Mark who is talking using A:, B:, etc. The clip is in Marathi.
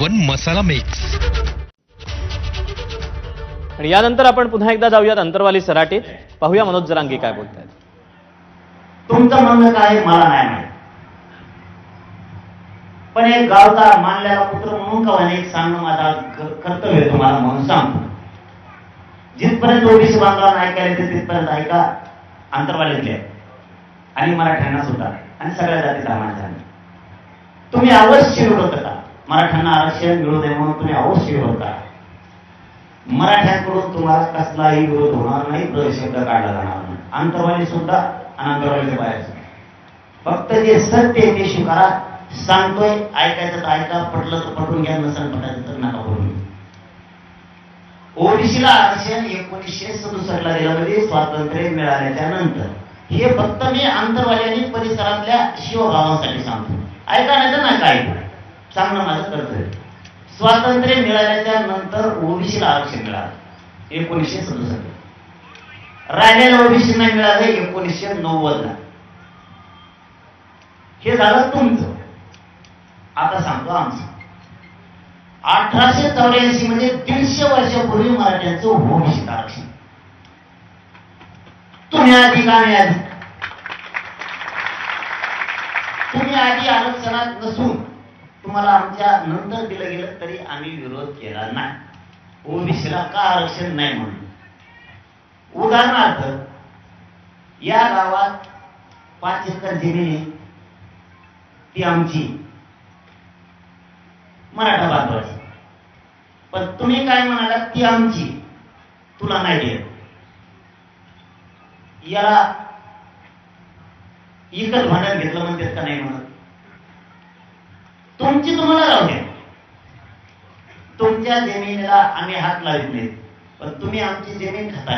A: वन मसाला मिक्स
B: आणि यानंतर आपण पुन्हा एकदा जाऊयात अंतरवाली सराटीत. पाहूया मनोज जरांगे काय बोलतायत.
C: तुमचं म्हणणं काय आहे मला नाही माहीत. पण एक गावचा मानलेला पुत्र म्हणून का एक सांगणं माझा कर्तव्य आहे तुम्हाला म्हणून सांगतो. जिथपर्यंत ओबीसी बांधवांना ऐकायला येते तिथपर्यंत ऐका. अंतरवालीतले आणि मराठ्यांना सुद्धा. आणि सगळ्या जाती धर्मांच्या तुम्ही अवश्य विरोध करा मराठ्यांना आरक्षण मिळू नये म्हणून तुम्ही अवश्य होता मराठ्यांकडून तुम्हाला कसलाही विरोध होणार नाही शब्द काढला जाणार नाही. अंतरवाली सुद्धा आणि बाहेर फक्त जे सत्य ते स्वीकारा. सांगतोय ऐकायचं तर ऐका पटलं तर पटून घ्या नसेल पटायचं तर नका करून ओडिशीला ओबीसीला आरक्षण एकोणीसशे सदुसष्टला दिलं म्हणजे स्वातंत्र्य मिळाल्याच्या नंतर. हे फक्त मी अंतरवाली आणि परिसरातल्या शिवभावांसाठी सांगतो. ऐका नाही तर नका ऐकू. सांगणं माझं कर्तव्य स्वातंत्र्य मिळाल्याच्या नंतर ओबीसीला आरक्षण मिळालं. एकोणीसशे सदुसष्ट. राहिलेल्या ओबीसीना मिळालं एकोणीसशे नव्वदला हे झालं तुमचं. आता सांगतो आमचं. अठराशे चौऱ्याऐंशी मध्ये दीडशे वर्षापूर्वी मराठ्यांचं ओबीसी आरक्षण. तुम्ही आधी का नाही आधी तुम्ही आधी आरक्षणात नसून तुम्हाला आमच्या नंतर दिलं गेलं तरी आम्ही विरोध केला नाही. ओबीसीला का आरक्षण नाही म्हणून? उदाहरणार्थ या गावात पाच एकर जमीन आहे ती आमची मराठा बांधवाची. पण तुम्ही काय म्हणालात ती आमची? तुला नाही देत. याला इकत भांडण घेतलं म्हणतात का नाही म्हणत? तुमची तुम्हाला राहू द्या. तुमच्या जमिनीला आम्ही हात लावित नाही पण तुम्ही आमची जमीन खाता